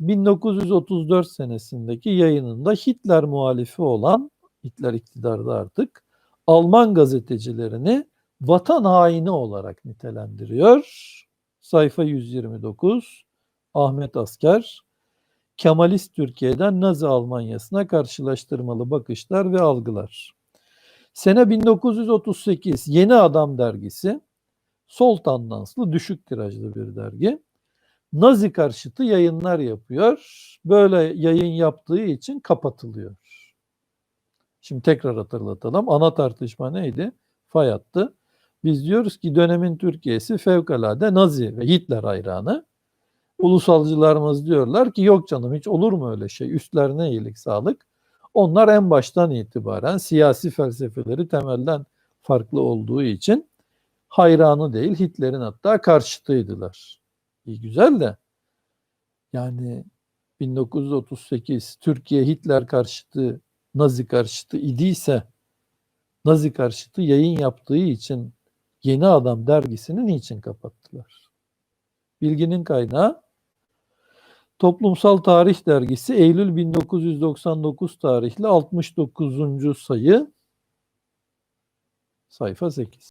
1934 senesindeki yayınında Hitler muhalifi olan, Hitler iktidarda artık, Alman gazetecilerini vatan haini olarak nitelendiriyor. Sayfa 129, Ahmet Asker, Kemalist Türkiye'den Nazi Almanyası'na karşılaştırmalı bakışlar ve algılar. Sene 1938 Yeni Adam dergisi sol tandanslı düşük tirajlı bir dergi. Nazi karşıtı yayınlar yapıyor. Böyle yayın yaptığı için kapatılıyor. Şimdi tekrar hatırlatalım. Ana tartışma neydi? Fay hattı. Biz diyoruz ki dönemin Türkiye'si fevkalade Nazi ve Hitler hayranı. Ulusalcılarımız diyorlar ki yok canım hiç olur mu öyle şey? Üstlerine iyilik sağlık. Onlar en baştan itibaren siyasi felsefeleri temelden farklı olduğu için hayranı değil Hitler'in hatta karşıtıydılar. İyi güzel de yani 1938 Türkiye Hitler karşıtı, Nazi karşıtı idiyse Nazi karşıtı yayın yaptığı için Yeni Adam dergisini niçin kapattılar? Bilginin kaynağı Toplumsal Tarih Dergisi Eylül 1999 tarihli 69. sayı sayfa 8.